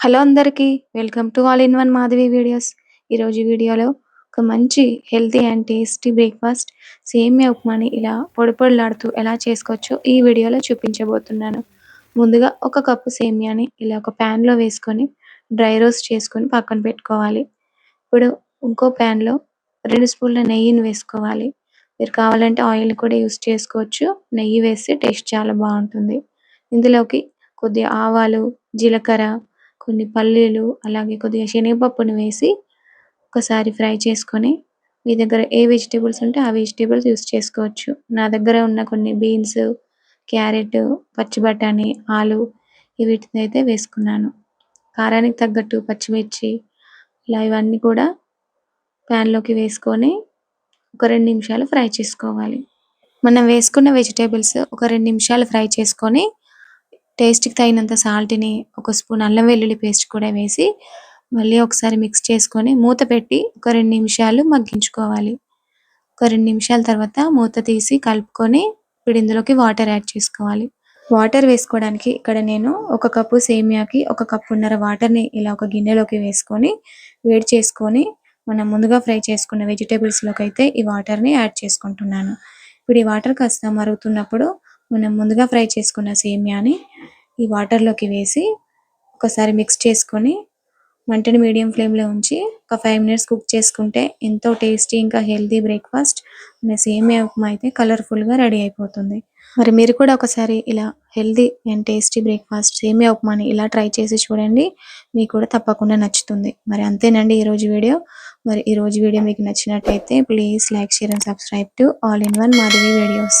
Hello అందరికీ welcome to all in one Madhavi videos. ఈరోజు వీడియోలో ఒక మంచి హెల్తీ అండ్ టేస్టీ బ్రేక్ఫాస్ట్ సేమియా ఉప్మాని ఇలా పొడి పొడిలాడుతూ ఎలా చేసుకోవచ్చో ఈ వీడియోలో చూపించబోతున్నాను. ముందుగా ఒక కప్పు సేమియాని ఇలా ఒక ప్యాన్లో లో వేసుకొని డ్రై రోస్ట్ చేసుకొని పక్కన పెట్టుకోవాలి. ఇప్పుడు ఇంకో ప్యాన్లో లో రెండు స్పూన్ల నెయ్యిని వేసుకోవాలి. మీరు కావాలంటే ఆయిల్ కూడా యూస్ చేసుకోవచ్చు. నెయ్యి వేస్తే టేస్ట్ చాలా బాగుంటుంది. ఇందులోకి కొద్దిగా ఆవాలు జీలకర్ర కొన్ని పల్లీలు అలాగే కొద్దిగా శనగపప్పును వేసి ఒకసారి ఫ్రై చేసుకొని మీ దగ్గర ఏ వెజిటేబుల్స్ ఉంటే ఆ వెజిటేబుల్స్ యూస్ చేసుకోవచ్చు. నా దగ్గర ఉన్న కొన్ని బీన్స్ క్యారెట్ పచ్చి బఠానీ ఆలు వీటిని అయితే వేసుకున్నాను. కారానికి తగ్గట్టు పచ్చిమిర్చి ఇలా ఇవన్నీ కూడా pan లోకి వేసుకొని ఒక రెండు నిమిషాలు ఫ్రై చేసుకోవాలి. మనం వేసుకున్న వెజిటేబుల్స్ ఒక రెండు నిమిషాలు ఫ్రై చేసుకొని టేస్ట్కి తగినంత సాల్ట్ని ఒక స్పూన్ అల్లం వెల్లుల్లి పేస్ట్ కూడా వేసి మళ్ళీ ఒకసారి మిక్స్ చేసుకొని మూత పెట్టి ఒక రెండు నిమిషాలు మగ్గించుకోవాలి. ఒక రెండు నిమిషాల తర్వాత మూత తీసి కలుపుకొని ఇప్పుడు ఇందులోకి వాటర్ యాడ్ చేసుకోవాలి. వాటర్ వేసుకోవడానికి ఇక్కడ నేను ఒక కప్పు సేమియాకి ఒక కప్పున్నర వాటర్ని ఇలా ఒక గిన్నెలోకి వేసుకొని వేడి చేసుకొని మనం ముందుగా ఫ్రై చేసుకున్న వెజిటేబుల్స్లోకి అయితే ఈ వాటర్ని యాడ్ చేసుకుంటున్నాను. ఇప్పుడు ఈ వాటర్ కాస్త మరుగుతున్నప్పుడు మనం ముందుగా ఫ్రై చేసుకున్న సేమియాని ఈ వాటర్లోకి వేసి ఒకసారి మిక్స్ చేసుకొని మంటని మీడియం ఫ్లేమ్లో ఉంచి ఒక ఫైవ్ మినిట్స్ కుక్ చేసుకుంటే ఎంతో టేస్టీ ఇంకా హెల్తీ బ్రేక్ఫాస్ట్ సేమియా ఉప్మా అయితే కలర్ఫుల్గా రెడీ అయిపోతుంది. మరి మీరు కూడా ఒకసారి ఇలా హెల్తీ అండ్ టేస్టీ బ్రేక్ఫాస్ట్ సేమియా ఉప్మాని ఇలా ట్రై చేసి చూడండి. మీకు కూడా తప్పకుండా నచ్చుతుంది. మరి అంతేనండి ఈ రోజు వీడియో. మరి ఈరోజు వీడియో మీకు నచ్చినట్టయితే please like share and subscribe to all in one Madhavi videos.